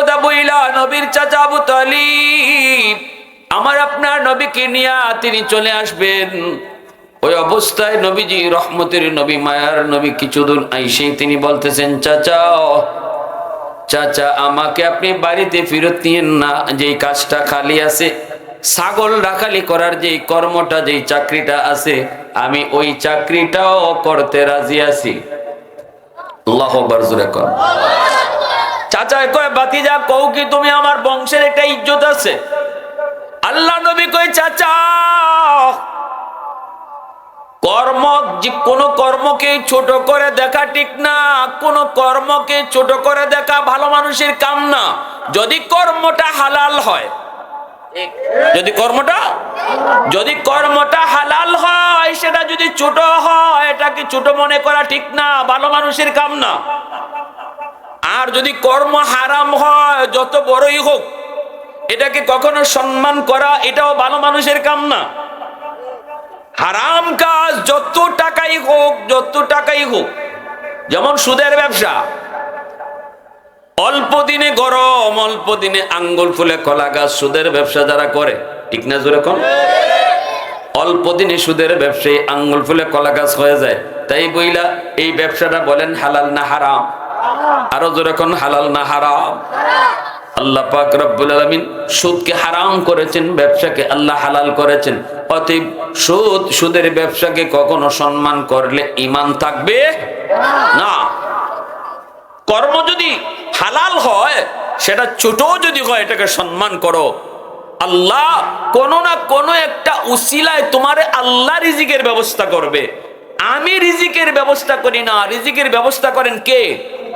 কথা বইলা নবীর চাচা আবু তালিব। আমার আপনার নবীকে নিয়া তিনি চলে আসবেন। ওই অবস্থায় নবীজি রহমতের নবী, মায়ার নবী কিছুদূর আইসেই তিনি বলতেছেন, চাচা চাচা, আমাকে আপনি বাড়িতে ফেরত নিয়েন না। যেই কাজটা খালি আছে, ছাগল রাখালি করার যেই কর্মটা, যেই চাকরিটা আছে, আমি ওই চাকরিটাও করতে রাজি আছি। আল্লাহ আকবার কর চাচা কয় বাতিজা কও কি তুমি আমার বংশের একটা ইজ্জত আছে? আল্লাহ নবী কই চাচা, কর্ম যে কোনো কর্মকে ছোট করে দেখা ঠিক না, কোনো কর্মকে ছোট করে দেখা ভালো মানুষের কাম না। যদি কর্মটা হালাল হয়, যদি কর্মটা যদি কর্মটা হালাল হয়, সেটা যদি ছোট হয় এটাকে ছোট মনে করা ঠিক না, ভালো মানুষের কাম না? আর যদি কর্ম হারাম হয়, যত বড়ই হোক, এটাকে কখনো সম্মান করা, এটাও ভালো মানুষের কাম না। হারাম কাজ যত টাকাই হোক, যত টাকাই হোক, যেমন সুদের ব্যবসা, অল্প দিনে গরম, অল্প দিনে আঙ্গুল ফুলে কলা গাছ, সুদের ব্যবসা যারা করে, ঠিক না জোরে কম? অল্প দিনে সুদের ব্যবসায়ী আঙ্গুল ফুলে কলা গাছ হয়ে যায়। তাই বইলা, এই ব্যবসাটা বলেন হালাল না হারাম? আরও জোরে কোন, হালাল না হারাম? আল্লাহ পাক রব্বুল আলামিন সুদকে হারাম করেছেন, ব্যবসাকে আল্লাহ হালাল করেছেন। অতএব সুদ, সুদের ব্যবসাকে কখনো সম্মান করলে ঈমান থাকবে না। কর্ম যদি হালাল হয়, সেটা ছোট যদি হয়, এটাকে সম্মান করো। আল্লাহ কোন না কোন একটা উসিলায় তোমারে আল্লাহ রিজিকের ব্যবস্থা করবে। আমি রিজিকের ব্যবস্থা করি না, রিজিকের ব্যবস্থা করেন কে?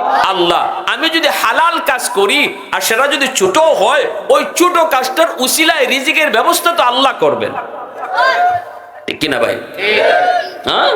আল্লাহ। আমি যদি হালাল কাজ করি আর সেটা যদি ছোট হয়, ওই ছোট কাজটার উসিলায়, রিজিকের ব্যবস্থা তো আল্লাহ করবেন। ঠিক কিনা ভাই? হ্যাঁ?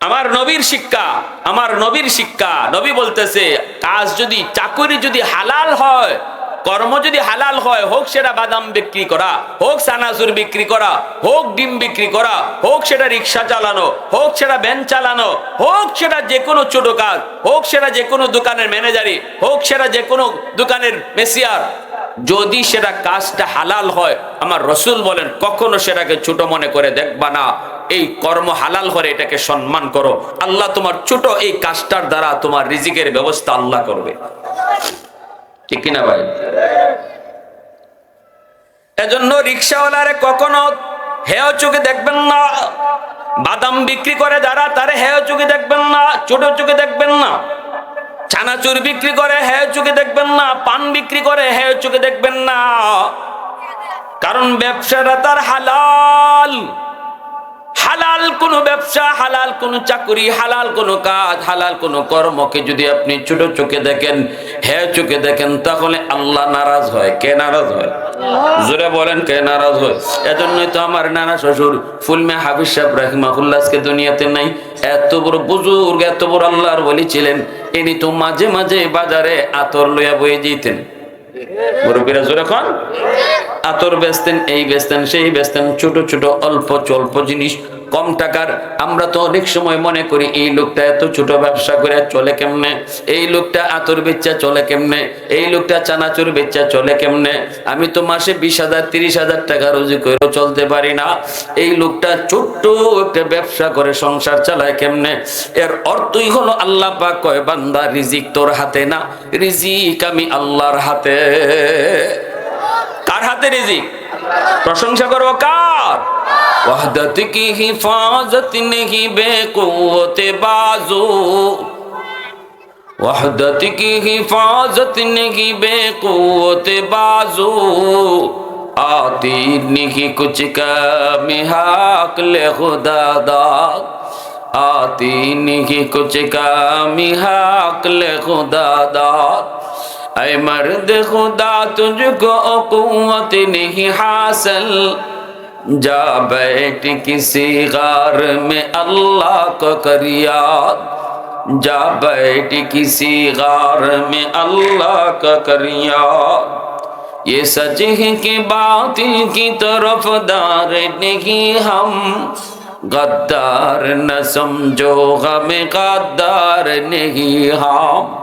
আমার নবীর শিক্ষা, আমার নবীর শিক্ষা। নবী বলতেছে, কাজ যদি, চাকুরি যদি হালাল হয় কর্ম যদি হালাল হয়, হোক সেটা বাদাম বিক্রি করা, হোক সানাজুর বিক্রি করা, হোক ডিম বিক্রি করা, হোক সেটা রিক্সা চালানো, হোক সেটা ভ্যান চালানো, হোক সেটা যে কোনো ছোট কাজ, হোক সেটা যে কোনো দোকানের ম্যানেজারি, হোক সেটা যে কোনো দোকানের মেসিয়ার, যদি সেটা কাজটা হালাল হয়, আমার রসুল বলেন, কখনো সেটাকে ছোট মনে করে দেখবা না, এই কর্ম হালাল করে এটাকে সম্মান করো। আল্লাহ তোমার ছোট এই কাজটার দ্বারা তোমার রিজিকের ব্যবস্থা আল্লাহ করবে। ঠিক কিনা ভাই? এজন্য রিক্সাওয়ালারে কখনো হেয় চোখে দেখবেন না। বাদাম বিক্রি করে যারা, তারে হেয় চোখে দেখবেন না ছোট চোখে দেখবেন না। চানাচুর বিক্রি করে হেয় চোখে দেখবেন না, পান বিক্রি করে হেয় চোখে দেখবেন না। কারণ ব্যবসাটা তার হালাল। হালাল কোন ব্যবসা হালাল কোন চাকরি হালাল কোন কাজ হালাল কোন কর্মকে যদি আপনি ছোট চোখে দেখেন হ্যাঁ চোখে দেখেন তাহলে আল্লাহ নারাজ হয়। কে নারাজ হয়? জোরে বলেন কে নারাজ হয়? এজন্যই তো আমার নানা শ্বশুর ফুলমে হাফিজ সাহেব রাহিমাহুল্লাহ আজকে দুনিয়াতে নাই। এত বড় বুজুর্গ এত বড় আল্লাহর বলি ছিলেন। ইনি তো মাঝে মাঝে বাজারে আতর লইয়া বয়ে যেতেন। মুরব্বীরা জোরে খন আতর বেচতেন এই বেচতেন সেই বেচতেন ছোট ছোট অল্প চল্প জিনিস। কম টাকার। আমরা তো অনেক সময় মনে করি, এই লোকটা এত ছোট ব্যবসা করে চলে কেমনে? এই লোকটা আতর বেচা চলে কেমনে? এই লোকটা চানাচুর বেচা চলে কেমনে? আমি তো মাসে বিশ হাজার, তিরিশ হাজার টাকা রোজি করেও চলতে পারি না। এই লোকটা ছোট্ট একটা ব্যবসা করে, সংসার চালায় কেমনে? এর অর্থই হলো আল্লাহ পাক কয়, বান্দা, রিজিক তোর হাতে না? রিজিক আমি আল্লাহর হাতে। কার হাতে রিজিক? প্রশংসা করব কার? وحدت کی حفاظت نہیں بے قوت بازو وحدت کی حفاظت نہیں بے قوت بازو آتی نہیں کچھ کم حق لے خدا دا آتی نہیں کچھ کم حق لے خدا دا اے مرد خدا تجھ کو قوت نہیں حاصل जा बैठ किसी गार में अल्लाह को करियाद। जा बैठ किसी गार में अल्लाह का करियाद। ये सच है कि बातिल की तरफ़ दार नहीं हम। गद्दार न समझो हमें गद्दार नहीं हम।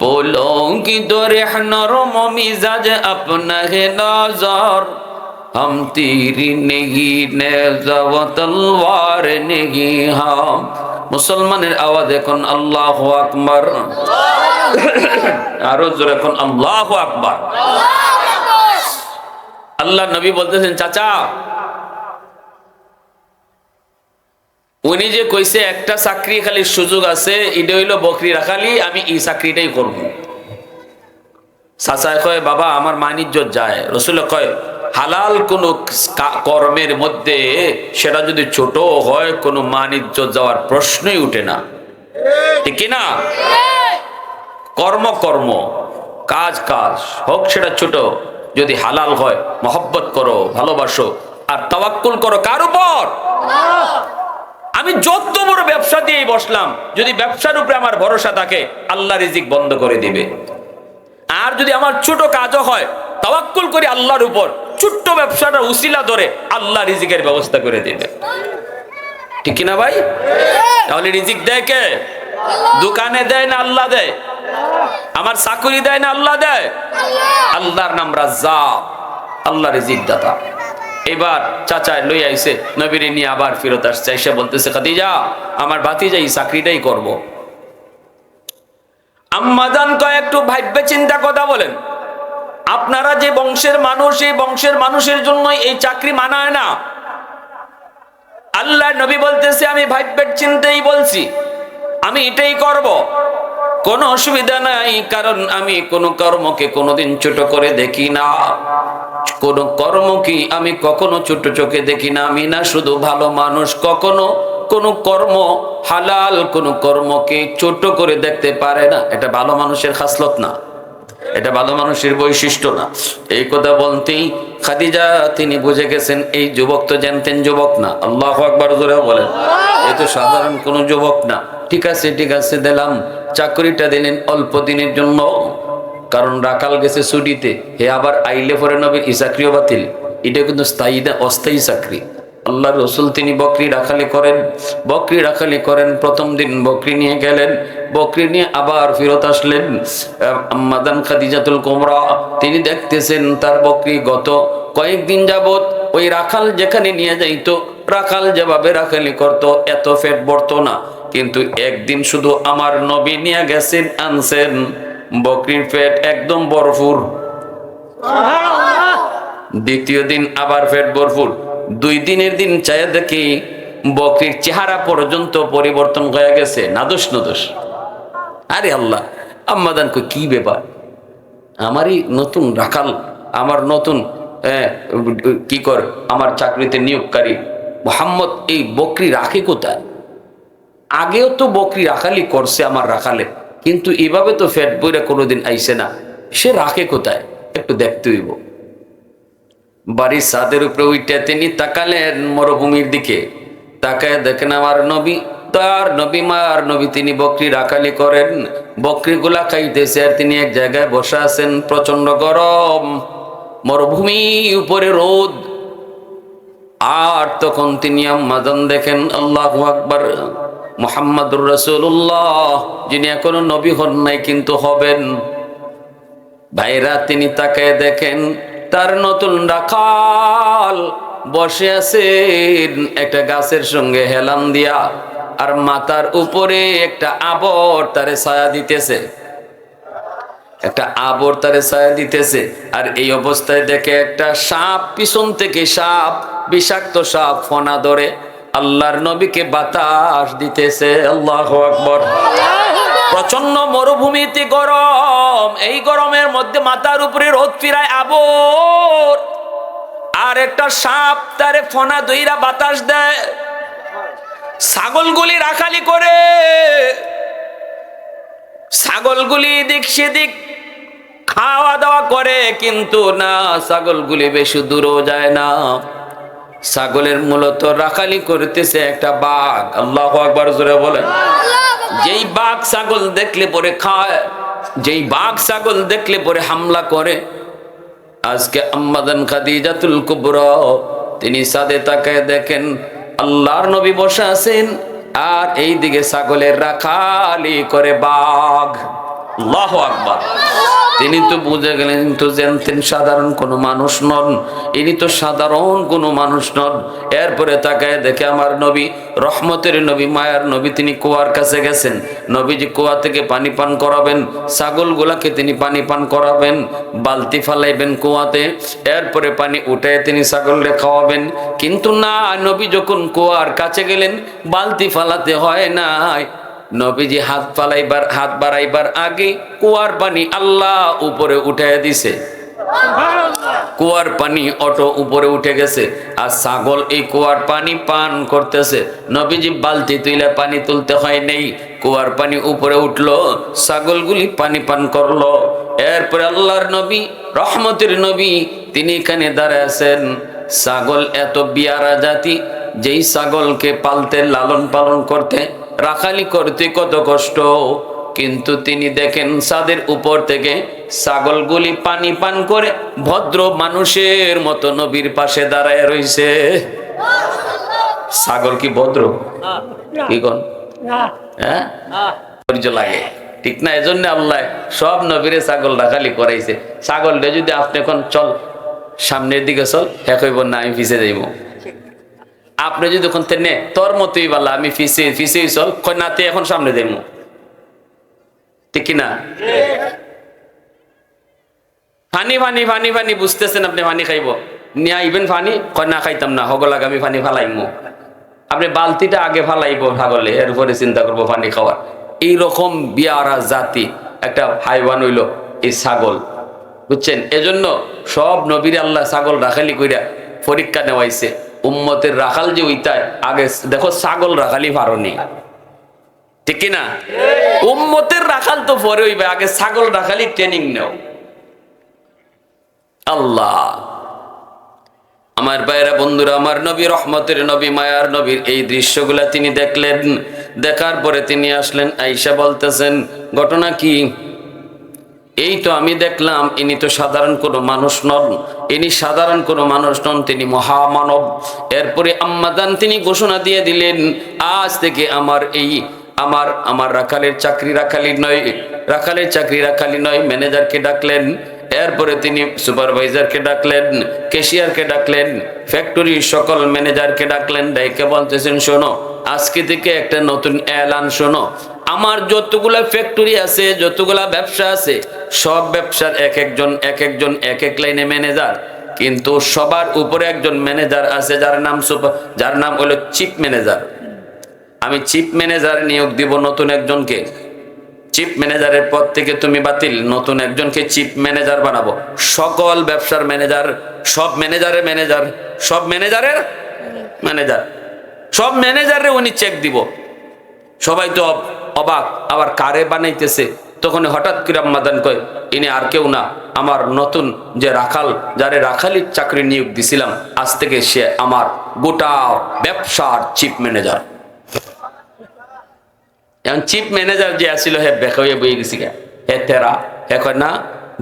पोलों की तो नरम मिजाज अपना है नज़र। ہم تیری نہیں نیزہ و تلوار نہیں মুসলমানের আওয়াজ এখন আল্লাহ আকবর। আরও জোর এখন আল্লাহ আকবর। আল্লাহ নবী বলতেছেন, চাচা, উনি যে কইছে একটা চাকরি খালি সুযোগ আছে, এটা হইল বকরি রাখালি আমি এই চাকরিটাই করব। চাচা কয়, বাবা, আমার মানিজ্য যায়। রসুল কয় হালাল কোন কর্মের মধ্যে সেটা যদি ছোট হয় কোনো মানিজ্য যাওয়ার প্রশ্নই উঠে না। ঠিক না? কর্ম কর্ম, কাজ কাজ, হোক সেটা ছোট, যদি হালাল হয়, মহব্বত করো, ভালোবাসো, আর তাওয়াক্কুল করো কার উপর? আমি যত বড় ব্যবসা দিয়ে বসলাম, যদি ব্যবসার উপরে আমার ভরসা থাকে, আল্লাহ রিজিক বন্ধ করে দিবে। আর যদি আমার ছোট কাজও হয়, তাওয়াক্কুল করি আল্লাহর উপর ছোট্ট ব্যবসাটা উসিলা ধরে আল্লাহ রিজিকের ব্যবস্থা করে দিবে। ঠিক কিনা ভাই? তাহলে রিজিক দেয় কে? দোকানে দেয় না আল্লাহ দেয়? আমার চাকুরি দেয় না আল্লাহ দেয়? আল্লাহর নাম রাজ্জা আল্লাহ রিজিক দাতা এবার চাচায় লই আইছে, নবীর নিয়ে আবার ফেরত আসছে, এসে বলতেছে, খাদিজা, আমার ভাতিজা এই চাকরিটাই করব। আম্মাদান কয়, একটু ভাববে চিন্তা, কথা বলেন। আপনারা যে বংশের মানুষ, এই বংশের মানুষের জন্য এই চাকরি মানায় না। আল্লাহ নবী বলতেছে, আমি ভাববের চিন্তাই বলছি, আমি এটাই করব। কোনো অসুবিধা নাই, কারণ আমি কোনো কর্মকে কোনোদিন ছোট করে দেখি না। কোন কর্ম কি আমি কখনো ছোট চোখে দেখি না। আমি না শুধু ভালো মানুষ, কখনো কোন কর্ম হালাল, কোন কর্মকে ছোট করে দেখতে পারে না। এটা ভালো মানুষের খাসলত না। এটা ভালো মানুষের বৈশিষ্ট্য না। এই কথা বলতেই খাদিজা, তিনি বুঝে গেছেন, এই যুবক তো জানতেন যুবক না। আল্লাহ আকবর ধরে বলেন, এ তো সাধারণ কোন যুবক না। ঠিক আছে ঠিক আছে, দিলাম। চাকরিটা দিলেন অল্প দিনের জন্য। কারণ রাকাল গেছে ছুটিতে, হে আবার আইলে পরে নবীর ই চাকরিও বাতিল। এটা কিন্তু স্থায়ী অস্থায়ী চাকরি। আল্লাহ রসুল তিনি বকরি রাখালি করেন। বকরি রাখালি করেন প্রথম দিন বকরি নিয়ে গেলেন। বকরি নিয়ে আবার ফেরত আসলেন মাদান খাদিজাতুল কোমরা। তিনি দেখতেছেন তার বকরি গত কয়েকদিন যাবত ওই রাখাল যেখানে নিয়ে যাইতো রাখাল যেভাবে রাখালি করত এত ফেট বর্ত না। কিন্তু একদিন শুধু আমার নবী নিয়ে গেছেন আনছেন। বকরির ফেট একদম বরফুর দ্বিতীয় দিন আবার ফেট বরফুর দুই দিনের দিন চায় দেখি বকরির চেহারা পর্যন্ত পরিবর্তন হয়ে গেছে। নাদোষ, নদোষ। আরে আল্লাহ, আম্মাদান কি ব্যাপার? আমারই নতুন রাখাল, আমার নতুন কি কর, আমার চাকরিতে নিয়োগকারী। মোহাম্মদ, এই বকরি রাখে কোথায়? আগেও তো বকরি রাখালি করছে আমার রাখালে, কিন্তু এভাবে তো ফ্যাট বইরা কোনোদিন আইসে না। সে রাখে কোথায়? একটু দেখতে হইব। বাড়ির ছাদের উপরে উইটা তিনি তাকালেন মরুভূমির দিকে। তাকায় দেখেন আমার নবী তার নবী মা আর নবী তিনি বকরি রাখালি করেন। বকরিগুলা খাইতেছে আর তিনি এক জায়গায় বসে আছেন প্রচণ্ড গরম। মরুভূমি উপরে রোদ। আর তখন তিনি আম্মাজান দেখেন, আল্লাহ আকবার, মোহাম্মদুর রসুল্লাহ যিনি এখনও নবী হন নাই কিন্তু হবেন। ভাইরা তিনি তাকে দেখেন তার নতুন রাখাল বসে আছেন একটা গাছের সঙ্গে হেলান দিয়া, আর মাথার উপরে একটা আবর তারে ছায়া দিতেছে। একটা আবর তারে ছায়া দিতেছে, আর এই অবস্থায় দেখে একটা সাপ পিছন থেকে সাপ, বিষাক্ত সাপ ফনা ধরে, আল্লাহর নবীকে বাতাস দিতেছে। আল্লাহ আকবর। প্রচণ্ড মরুভূমিতে গরম। এই গরমের মধ্যে মাথার উপরে রোদ ফিরায় আবর। আর একটা সাপ তারে ফোনা দইরা বাতাস দেয়। ছাগলগুলি রাখালি করে। ছাগলগুলি দিক সেদিক খাওয়া দাওয়া করে, কিন্তু না, ছাগলগুলি বেশি দূরও যায় না। ছাগলের মূলত রাখালি করতেছে একটা বাঘ। আল্লাহ আকবর জোরে বলেন। যেই বাঘ ছাগল দেখলে পরে খায়, যেই বাঘ ছাগল দেখলে পরে হামলা করে। আজকে আম্মাদান খাদিজাতুল কুবরা, তিনি সাদে তাকায় দেখেন, আল্লাহর নবী বসে আছেন, আর এই দিকে ছাগলের রাখালি করে বাঘ। আল্লাহ আকবার। তিনি তো বুঝে গেলেন তো জানতেন সাধারণ কোনো মানুষ নন। ইনি তো সাধারণ কোনো মানুষ নন। এরপরে তাকায় দেখে আমার নবী, রহমতের নবী, মায়ার নবী, তিনি কুয়ার কাছে গেছেন। নবীজি কুয়া থেকে পানি পান করাবেন, ছাগলগুলাকে তিনি পানি পান করাবেন, বালতি ফালাইবেন কুয়াতে, এরপরে পানি উঠে তিনি ছাগলকে খাওয়াবেন। কিন্তু না, নবী যখন কুয়ার কাছে গেলেন, বালতি ফালাতে হয় নাই। নবীজি হাত ফালাইবার হাত বাড়াইবার আগে কুয়ার পানি আল্লাহ উপরে উঠে দিছে। কুয়ার পানি অটো উপরে উঠে গেছে আর ছাগল এই কুয়ার পানি পান করতেছে। নবীজি বালতি তুইলে পানি তুলতে হয় নেই, কুয়ার পানি উপরে উঠল, ছাগলগুলি পানি পান করল। এরপরে আল্লাহর নবী, রহমতের নবী, তিনি এখানে দাঁড়ায় আছেন। ছাগল এত বিয়ারা জাতি, যেই ছাগলকে পালতে, লালন পালন করতে রাখালি করতে কত কষ্ট। কিন্তু তিনি দেখেন সাদের উপর থেকে ছাগলগুলি পানি পান করে ভদ্র মানুষের মতো নবীর পাশে দাঁড়ায় রইছে। ছাগল কি ভদ্র? কি কোন হ্যাঁ? লাগে। ঠিক না এজন্য আল্লাহ সব নবীরে ছাগল রাখালি করাইছে। ছাগলটা যদি আপনি এখন চল সামনের দিকে চল হ্যাঁ কইব না আমি পিছিয়ে যাইব। আপনি যদি ওখান থেকে নে, তোর মতোই বালা, আমি ফিসে ফিসে চল তুই এখন সামনে দেবো। ঠিক না ফানি ফানি ফানি ফানি, বুঝতেছেন আপনি ফানি খাইব? নিয়ে আইবেন ফানি না খাইতাম না হগলাগ আমি ফানি ফালাইমু। আপনি বালতিটা আগে ফালাইব ছাগলে এরপরে চিন্তা করব পানি খাওয়ার। এইরকম বিয়ারা জাতি, একটা হাইওয়ান হইল এই ছাগল। বুঝছেন? এজন্য সব নবীর আল্লাহ ছাগল রাখালি কইরা পরীক্ষা নেওয়াইছে। উম্মতের রাখাল যে ওইটাই। আগে দেখো ছাগল রাখালি পারনি। ঠিক না উম্মতের রাখাল তো পরে হইবে, আগে ছাগল রাখালি ট্রেনিং নেও। আল্লাহ। আমার বাইরা বন্ধুরা, আমার নবী রহমতের নবী, মায়ার নবীর এই দৃশ্যগুলা তিনি দেখলেন। দেখার পরে তিনি আসলেন, আইসা বলতেছেন, ঘটনা কি? এই তো আমি দেখলাম ইনি তো সাধারণ কোনো মানুষ নন। ইনি সাধারণ কোনো মানুষ নন, তিনি মহামানব। এরপরে আম্মাদান তিনি ঘোষণা দিয়ে দিলেন, আজ থেকে আমার এই আমার আমার রাখালের চাকরি রাখালি নয়। রাখালের চাকরি রাখালি নয়, ম্যানেজারকে ডাকলেন। এরপরে তিনি সুপারভাইজারকে ডাকলেন, ক্যাশিয়ারকে ডাকলেন, ফ্যাক্টরির সকল ম্যানেজারকে ডাকলেন। ডাইকে বলতেছেন, শোনো আজকে থেকে একটা নতুন এলান শোনো। আমার যতগুলা ফ্যাক্টরি আছে, যতগুলা ব্যবসা আছে, সব ব্যবসার এক একজন এক একজন, এক এক লাইনে ম্যানেজার কিন্তু সবার উপরে একজন ম্যানেজার আছে, যার নাম সুপার যার নাম হলো চিফ ম্যানেজার আমি চিফ ম্যানেজার নিয়োগ দিব নতুন একজনকে। চিফ ম্যানেজারের পদ থেকে তুমি বাতিল, নতুন একজনকে চিফ ম্যানেজার বানাবো। সকল ব্যবসার ম্যানেজার সব ম্যানেজারের ম্যানেজার সব ম্যানেজারের ম্যানেজার সব ম্যানেজারে উনি চেক দিব। সবাই তো অবাক, আবার কারে বানাইতেছে? তখন হঠাৎ করে মাদান কয়, ইনি আর কেউ না, আমার নতুন যে রাখাল, যারে রাখালির চাকরি নিয়োগ দিছিলাম, আজ থেকে সে আমার গোটা ব্যবসার চিফ ম্যানেজার এখন চিফ ম্যানেজার যে আসছিল হে বেকা হয়ে বয়ে গেছি হে তেরা, হে কয়, না,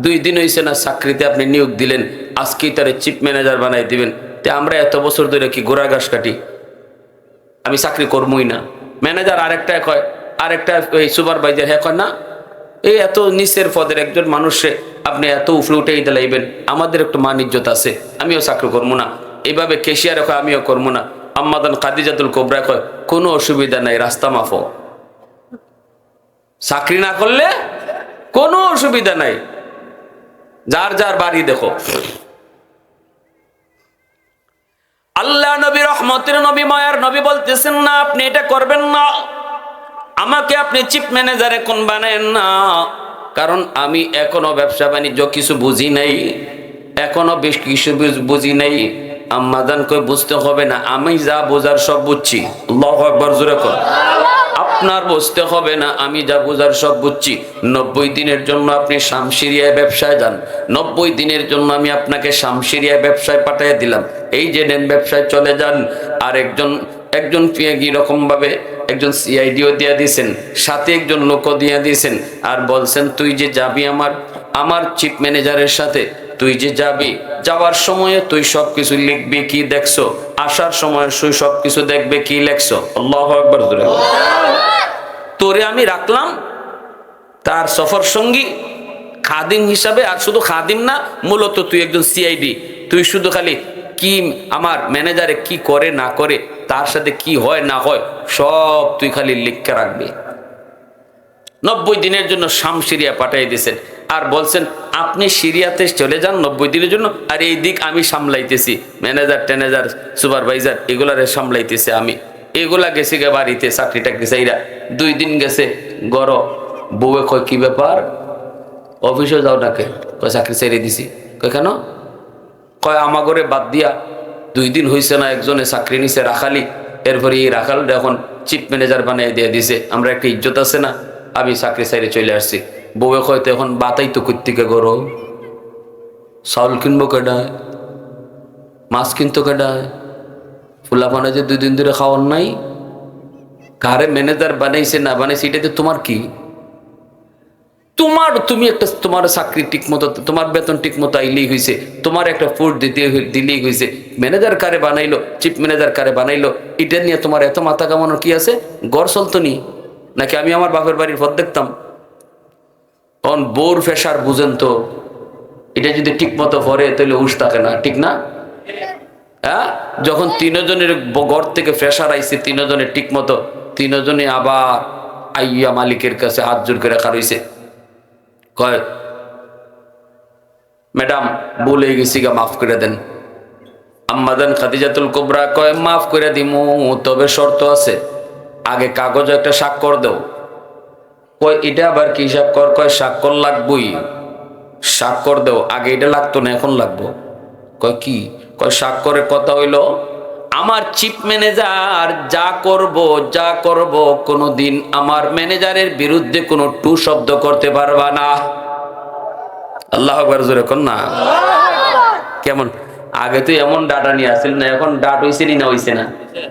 দুই দিন হয়েছে না, চাকরিতে আপনি নিয়োগ দিলেন, আজকেই তারে চিফ ম্যানেজার বানাই দিবেন। তে আমরা এত বছর ধরে কি গোড়া ঘাস কাটি? আমি চাকরি করবই না। ম্যানেজার আরেকটা কয়, আরেকটা ওই সুপারভাইজার হ্যাঁ কয়, না, এই এত নিচের পদের একজন মানুষে আপনি এত উপরে উঠেই দিলাইবেন আমাদের একটু মান ইজ্জত আছে, আমিও চাকরি করব না। এইভাবে কেশিয়ার কয়, আমিও করব না। আম্মাদান কাদিজাতুল কোবরা কয়, কোনো অসুবিধা নাই, রাস্তা মাফো চাকরি না করলে কোনো অসুবিধা নাই। যার যার বাড়ি দেখো। আল্লাহ নবী রহমতের নবী মায়ার নবী বলতেছেন, না, আপনি এটা করবেন না। আমাকে আপনি চিফ ম্যানেজার এখন বানেন না। কারণ আমি এখনও ব্যবসা বাণিজ্য কিছু বুঝি নাই, এখনও বেশ কিছু বুঝ- নাই। আম্মাদান কই বুঝতে হবে না, আমি যা বোঝার সব বুঝছি। আল্লাহু একবার জোরে কর। আপনার বুঝতে হবে না, আমি যা বোঝার সব বুঝছি। নব্বই দিনের জন্য আপনি শামশিরিয়ায় ব্যবসায় যান। নব্বই দিনের জন্য আমি আপনাকে শামশিরিয়ায় ব্যবসায় পাঠিয়ে দিলাম। এই যে নেন, ব্যবসায় চলে যান। আর একজন একজন পিয়াগি রকমভাবে একজন সিআইডিও দিয়ে দিয়েছেন, সাথে একজন লোকও দিয়ে দিয়েছেন। আর বলছেন, তুই যে যাবি আমার আমার চিফ ম্যানেজারের সাথে তুই যে যাবি, যাওয়ার সময়ে তুই সব কিছু লিখবি, কি দেখছ? আসার সময় তুই সব কিছু দেখবে, কি লেখছো? আল্লাহ একবার তোরে আমি রাখলাম তার সফর সঙ্গী, খাদিম হিসাবে, আর শুধু খাদিম না, মূলত তুই একজন সিআইডি তুই শুধু খালি কি আমার ম্যানেজারে কি করে, না করে, তার সাথে কি হয়, না হয়, সব তুই খালি লিখকে রাখবি। নব্বই দিনের জন্য শাম সিরিয়া পাঠিয়ে দিয়েছেন। আর বলছেন, আপনি সিরিয়াতে চলে যান নব্বই দিনের জন্য আর এই দিক আমি সামলাইতেছি। ম্যানেজার, ট্যানেজার, সুপারভাইজার এগুলারে সামলাইতেছে আমি। এগুলা গেছে গে বাড়িতে চাকরি টাকরি চাইরা। দুই দিন গেছে, গর, বউয়ে কয়, কি ব্যাপার? অফিসে যাও ডাকে কয়, চাকরি ছেড়ে দিছি। কয়, কেন? কয়, আমাগরে বাদ দিয়া দুই দিন হয়েছে না একজনে চাকরি নিছে রাখালি। এরপরে এই রাখাল এখন চিফ ম্যানেজার বানিয়ে দিয়ে দিছে। আমরা একটা ইজ্জত আছে না, আমি চাকরি সাইডে চলে আসছি। বউয়ে হয়তো এখন বাতাই তো কর্তিকে গরো। চাউল কিনবো কেডায়? মাছ কিনতো কেডায়? ফুলাপানে যে দুই দিন ধরে খাওয়ার নাই কারে ম্যানেজার বানাইছে না বানাইছে এটাতে তোমার কি? তোমার, তুমি একটা, তোমার চাকরি ঠিক মতো, তোমার বেতন ঠিক মতো আইলেই হয়েছে তোমার একটা ফুড দিতে দিলেই হয়েছে ম্যানেজার কারে বানাইলো, চিফ ম্যানেজার কারে বানাইলো, এটা নিয়ে তোমার এত মাথা কামানোর কি আছে? গড় চলতো নি? নাকি আমি আমার বাপের বাড়ির পথ দেখতাম? তখন বোর ফেসার বুঝেন তো, এটা যদি ঠিক মতো ভরে, তাহলে উস থাকে না, ঠিক না? হ্যাঁ? যখন তিনজনের ঘর থেকে ফ্রেশার আইছে, তিনজনের ঠিক মতো তিনজনে আবার আইয়া মালিকের কাছে হাত জোর করে রাখা রয়েছে কয়, ম্যাডাম বলে গেছি গা, মাফ করে দেন। আম্মাদান খাদিজাতুল কোবরা, কয়, মাফ করে দিমু, তবে শর্ত আছে। আগে কাগজ একটা স্বাক্ষর দেও কয়, এটা আবার কি হিসাব কর? কয়, স্বাক্ষর লাগবই। স্বাক্ষর দেও, আগে এটা লাগতো না, এখন লাগবো। কয়, কি? কয়, স্বাক্ষরের কথা হইল, আমার চিফ ম্যানেজার যা করব যা করব, কোনোদিন আমার ম্যানেজারের বিরুদ্ধে কোনো টু শব্দ করতে পারবা না। আল্লাহ আকবার, জোরে কর না। কেমন? আগে তো এমন ডাটা নিয়ে আসছিল না, এখন ডাট হইছে না হইছে না?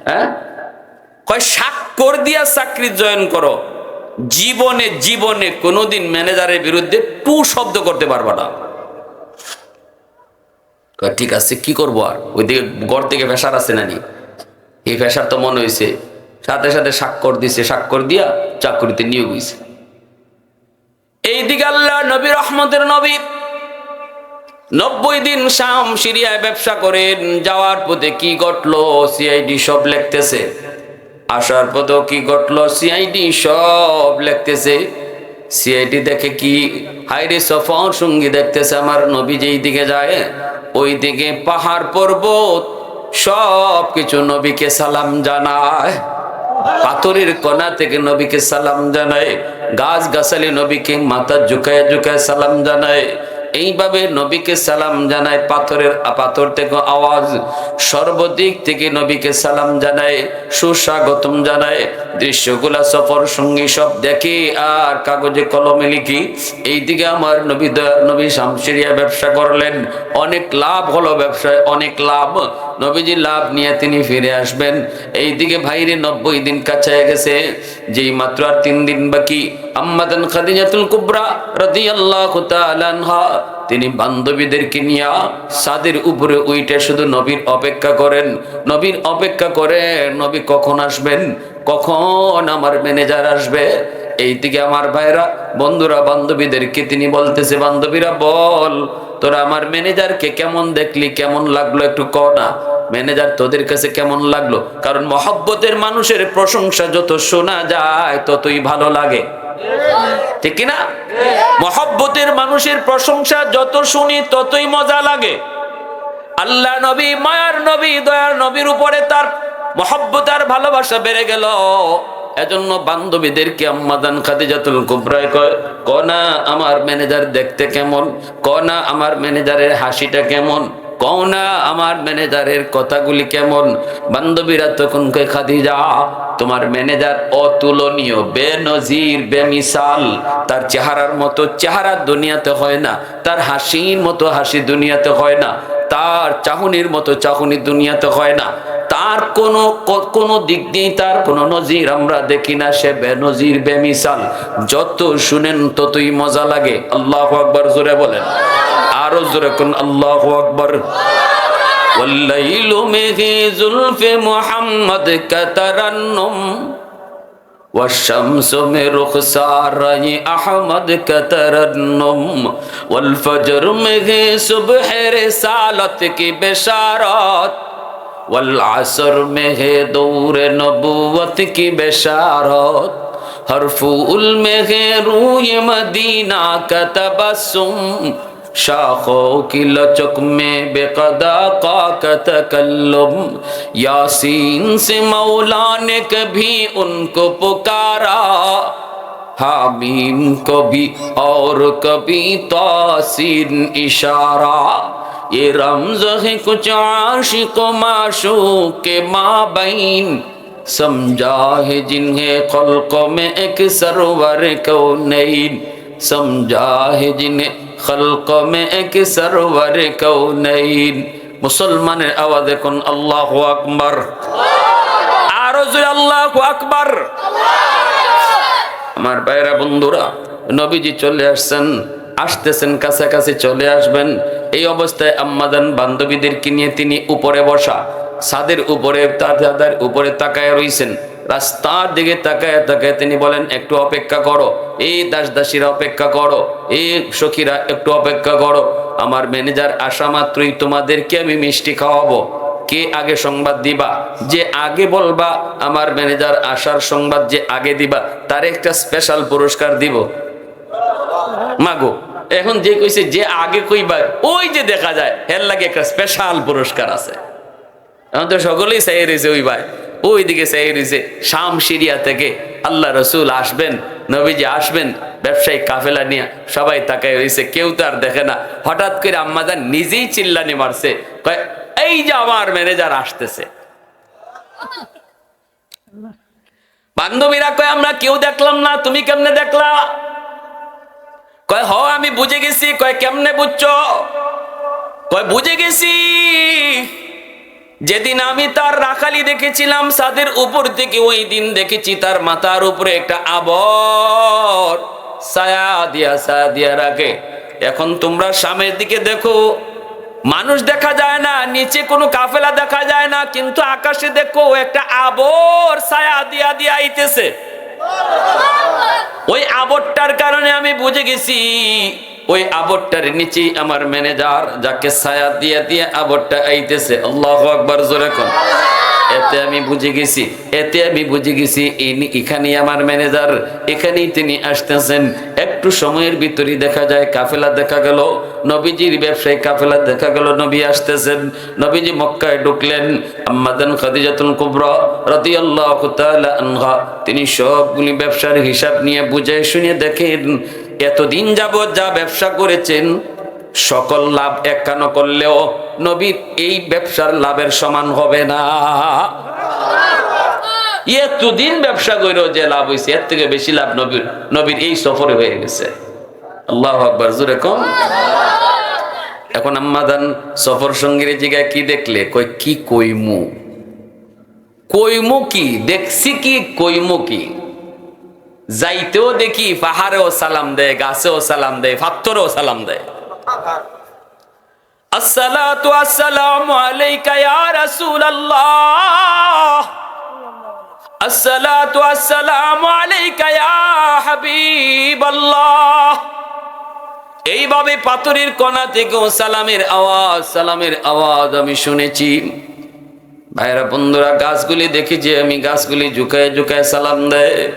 হ্যাঁ? কয়, স্বাক্ষর দিয়া চাকরি জয়েন করো। জীবনে জীবনে কোনোদিন ম্যানেজারের বিরুদ্ধে টু শব্দ করতে পারবা না। ঠিক আছে, কি করব আর? ওইদিকে গড় থেকে ফেসার আছে নানি এই ফেসার তো মনে হয়েছে সাথে সাথে স্বাক্ষর দিছে, স্বাক্ষর দিয়া চাকরিতে নিয়োগ হয়েছে এইদিকে আল্লাহ নবী রহমতের নবী নব্বই দিন শাম সিরিয়ায় ব্যবসা করেন, যাওয়ার পথে কি ঘটলো? সিআইডি সব লিখতেছে। আসার পথেও কি ঘটলো? সিআইডি সব লিখতেছে। সিআইডি দেখে কি? হাইরে সফর সঙ্গী দেখতেছে আমার নবী যেই দিকে যায়, ওই দিকে পাহাড় পর্বত, সব কিছু নবীকে সালাম জানায়। পাথরের কণা থেকে নবীকে সালাম জানায় গাছ গাছালি নবীকে মাথা ঝুঁকায় ঝুঁকায় সালাম জানায়। এইভাবে নবীকে সালাম জানায়, পাথরের পাথর থেকে আওয়াজ, সর্বদিক থেকে নবীকে সালাম জানায়, সুস্বাগতম জানায়। দৃশ্যগুলা সফর সঙ্গী সব দেখে, আর কাগজে কলমে লিখি, এইদিকে আমার নবী দয়ার নবী শামসিরিয়া ব্যবসা করলেন। অনেক লাভ হলো ব্যবসায়, অনেক লাভ। নবীজি লাভ নিয়ে তিনি ফিরে আসবেন। এইদিকে ভাইরে নব্বই দিন কাছায় গেছে। যেই মাত্র আর তিন দিন বাকি। আম্মাদান খাদিজাতুল কুবরা তাআলা আনহা, তিনি বান্ধবীদেরকে নিয়ে সাদের উপরে উইটে শুধু নবীর অপেক্ষা করেন। নবীর অপেক্ষা করে, নবী কখন আসবেন? কখন আমার ম্যানেজার আসবে? এইদিকে আমার ভাইরা, বন্ধুরা, বান্ধবীদেরকে তিনি বলতেছে, বান্ধবীরা, বল, তোরা আমার ম্যানেজারকে কেমন দেখলি, কেমন লাগল একটু ক না? ম্যানেজার তোদের কাছে কেমন লাগল? কারণ মহব্বতের মানুষের প্রশংসা যত শোনা যায়, ততই ভালো লাগে। ঠিক না মহব্বতের মানুষের প্রশংসা যত শুনি, ততই মজা লাগে। আল্লাহ নবী, মায়ার নবী, দয়ার নবীর উপরে তার মহব্বত আর ভালোবাসা বেড়ে গেল। এজন্য বান্ধবীদেরকে আম্মাদান খাদিজাতুল কুবরায় কয়, কনা আমার ম্যানেজার দেখতে কেমন? কনা আমার ম্যানেজারের হাসিটা কেমন? কওনা আমার ম্যানেজারের কথাগুলি কেমন? বান্ধবীরা তখন কয়, খাদিজা, তোমার ম্যানেজার অতুলনীয়, বেনজির, বেমিসাল। তার চেহারার মতো, চেহারা দুনিয়াতে হয় না। তার হাসির মতো হাসি দুনিয়াতে হয় না। তার চাহনির মতো চাহনি দুনিয়াতে হয় না তার কোনো ক- কোনো দিক দিয়ে তার কোনো নজির আমরা দেখি না সে বেনজির বেমিসাল যত শুনেন ততই মজা লাগে আল্লাহ আকবর জোরে বলেন আরো জোরে কোন আল্লাহ আকবর والليل مه زلف محمد كترنم والشمس من رخساري أحمد كترنم والفجر مه صبح رسالتك بشارات والعصر مه دور نبوتك بشارات ہر فول میں ہے روح مدینہ کا تبسم शाखों की लचक में बेकदा का का तकल्लुम यासीन से मौला ने कभी उनको पुकारा। हामीम कभी और कभी तासीन इशारा। ये रमज है कुछ आशिक माशूक के माबैन। समझा है जिन्हें खल्क में एक सरवर को नहीं समझा है जिन्हें খলক মে এক সরোবর কৌনাইন মুসলমানের আওয়াজ এখন আল্লাহ আকবর? আরও জোরে আল্লাহ আকবর। আমার বাইরা বন্ধুরা, নবীজি চলে আসছেন, আসতেছেন, কাছাকাছি চলে আসবেন। এই অবস্থায় আম্মাদান বান্ধবীদেরকে নিয়ে তিনি উপরে বসা সাদের উপরে, তার উপরে তাকায় রইছেন। রাস্তার দিকে তাকায় তাকায় তিনি বলেন, একটু অপেক্ষা করো। এই দাস দাসীরা অপেক্ষা করো। এই সখীরা একটু অপেক্ষা করো। আমার ম্যানেজার আসা মাত্রই তোমাদেরকে আমি মিষ্টি খাওয়াবো। কে আগে সংবাদ দিবা? যে আগে বলবা, আমার ম্যানেজার আসার সংবাদ যে আগে দিবা, তার একটা স্পেশাল পুরস্কার দিব। মাগো, এখন যে কইছে যে আগে কইবা, ওই যে দেখা যায়, হের লাগে একটা স্পেশাল পুরস্কার আছে। এখন তো সকলেই চাই রয়েছে ওই ভাই। ওই দিকে চাই শাম সিরিয়া থেকে আল্লাহ রসুল আসবেন, নবীজি আসবেন ব্যবসায়িক কাফেলা নিয়ে সবাই তাকায় রয়েছে কেউ তো আর দেখে না। হঠাৎ করে আম্মাদান নিজেই চিল্লানি মারছে এই যে আমার ম্যানেজার আসতেছে। বান্ধবীরা কয়, আমরা কেউ দেখলাম না, তুমি কেমনে দেখলা? কয়, হ, আমি বুঝে গেছি। কয়, কেমনে বুঝছ? কয়, বুঝে গেছি। যেদিন আমি তার রাখালি দেখেছিলাম, সাদের উপর থেকে ওই দিন দেখেছি তার মাথার উপরে একটা আবর। ছায়া দিয়া ছায়া দিয়া রাখে। এখন তোমরা সামনের দিকে দেখো, মানুষ দেখা যায় না, নিচে কোনো কাফেলা দেখা যায় না, কিন্তু আকাশে দেখো একটা আবর ছায়া দিয়া দিয়া আইতেছে। ওই আবরটার কারণে আমি বুঝে গেছি ওই আবরটার নিচে আমার ম্যানেজার, যাকে ছায়া দিয়ে দিয়ে আবরটা আইতেছে। আল্লাহ আকবার, জোরে কোন। এতে আমি বুঝে গেছি, এতে আমি বুঝে গেছি, ইনি আমার ম্যানেজার, এখানেই তিনি আসতেছেন। একটু সময়ের ভিতরে দেখা যায়, কাফেলা দেখা গেল, নবীজির ব্যবসায়ী কাফেলা দেখা গেল, নবী আসতেছেন। নবীজি মক্কায় ঢুকলেন, আম্মাদান খাদিজাতুল কুবরা রাদিয়াল্লাহু তাআলা আনহা। তিনি সবগুলি ব্যবসার হিসাব নিয়ে বুঝে শুনে দেখেন এতদিন যাবৎ যা ব্যবসা করেছেন, সকল লাভ একানো করলেও নবীর এই ব্যবসার লাভের সমান হবে না। এতদিন ব্যবসা করেও যে লাভ হয়েছে এর থেকে বেশি লাভ নবীর নবীর এই সফরে হয়ে গেছে। আল্লাহ আকবর জুড়ে কম। এখন আম্মাদান সফর সঙ্গীর জায়গায় কি দেখলে? কই কি কইমু? কইমু কি? দেখছি কি? কইমু কি? যাইতেও দেখি পাহাড়েও সালাম দেয়, গাছেও সালাম দেয় ফাত্তরেও সালাম দেয়। হাবিবাল্লাহ। এইভাবে পাথরের কণা থেকেও সালামের আওয়াজ সালামের আওয়াজ আমি শুনেছি। ভাইরা বন্ধুরা, গাছগুলি দেখি যে আমি গাছগুলি ঝুঁকায় ঝুঁকায় সালাম দেয়।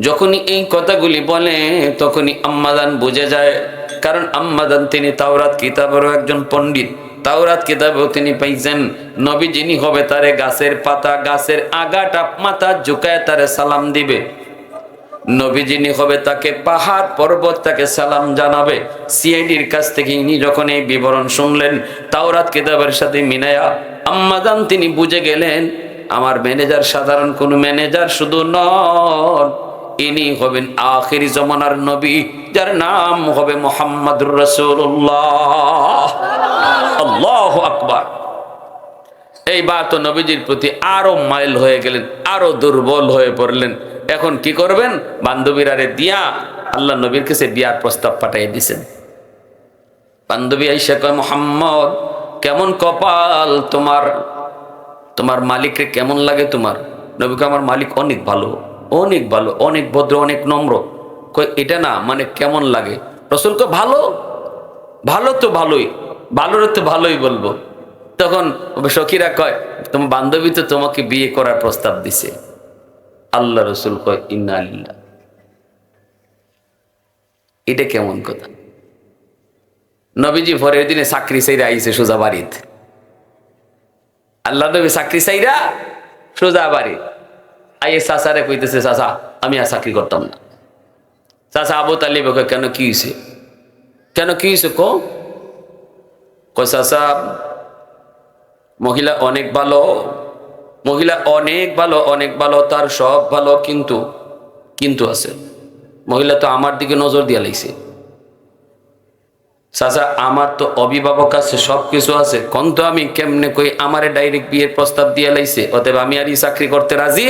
যখনই এই কথাগুলি বলে, তখনই আম্মাদান বুঝে যায়। কারণ আম্মাদান তিনি তাওরাত কিতাবেরও একজন পণ্ডিত। তাওরাত কিতাবেও তিনি পাইছেন। নবী যিনি হবে তারে গাছের পাতা, গাছের আগাটা মাথা ঝুঁকায় তারে সালাম দিবে। নবী যিনি হবে তাকে পাহাড় পর্বত তাকে সালাম জানাবে। সিআইডির কাছ থেকে ইনি যখন এই বিবরণ শুনলেন, তাওরাত কিতাবের সাথে মিনায়া আম্মাদান তিনি বুঝে গেলেন, আমার ম্যানেজার সাধারণ কোনো ম্যানেজার শুধু নন ইনি হবেন আখির জমানার নবী, যার নাম হবে মোহাম্মদুর রসুল্লাহ আকবার। এইবার তো নবীজির প্রতি আরও মাইল হয়ে গেলেন, আরও দুর্বল হয়ে পড়লেন। এখন কি করবেন? বান্ধবীরা রে দিয়া, আল্লাহ নবীর কাছে বিয়ার প্রস্তাব পাঠিয়ে দিছেন। বান্ধবী আইসা কয়, মোহাম্মদ, কেমন কপাল তোমার? তোমার মালিককে কেমন লাগে তোমার? নবীকে আমার মালিক অনেক ভালো। অনেক ভালো, অনেক ভদ্র, অনেক নম্র। এটা না মানে কেমন লাগে? রসুলকে ভালো? ভালো তো ভালোই, ভালোর তো ভালোই বলব। তখন সখীরা কয় তোমার বান্ধবী তো তোমাকে বিয়ে করার প্রস্তাব দিছে। আল্লাহ রসুল কয়, ইন্না আলিল্লাহ এটা কেমন কথা? নবীজি ভরের দিনে চাকরি সাইরা আইছে সোজা বাড়িতে। আল্লাহ নবী চাকরি চাইরা সোজা বাড়ি। আইয়ে চাচারে কইতেছে চাচা আমি আর চাকরি করতাম না। চাচা আবু তালিব কেন কি হয়েছে কেন কি হয়েছে কো? কয় চাচা মহিলা অনেক ভালো, মহিলা অনেক ভালো অনেক ভালো, তার সব ভালো, কিন্তু কিন্তু আছে। মহিলা তো আমার দিকে নজর দিয়া লাগছে চাচা আমার তো অভিভাবক আছে সব কিছু আছে। কোন তো আমি কেমনে কই আমারে ডাইরেক্ট বিয়ের প্রস্তাব দিয়ে লাইছে, অতএব আমি আর ই চাকরি করতে রাজি?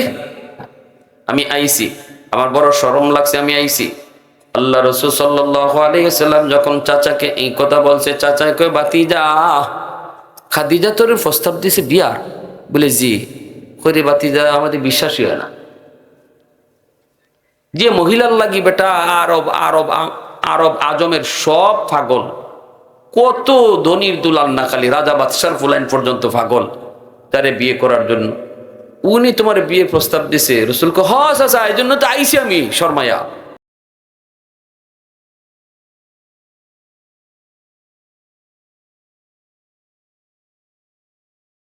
আমি আইছি। আমার বড় শরম লাগছে, আমি আইছি। আল্লাহ রসুল সাল্লাম যখন চাচাকে এই কথা বলছে চাচা কই বাতি যা খাদিজা তোর প্রস্তাব দিছে বিয়ার বলে, জি। কইরে বাতি যা আমাদের বিশ্বাসই হয় না। যে মহিলার লাগি বেটা, আরব আরব আরব আজমের সব পাগল। কত ধনির দুলাল না খালি, রাজা বাদশার ফুলাইন পর্যন্ত পাগল। তারে বিয়ে করার জন্য উনি তোমার বিয়ে প্রস্তাব দিছে। রসুল হ চাচা এই জন্য তো আইছি আমি শর্মায়া।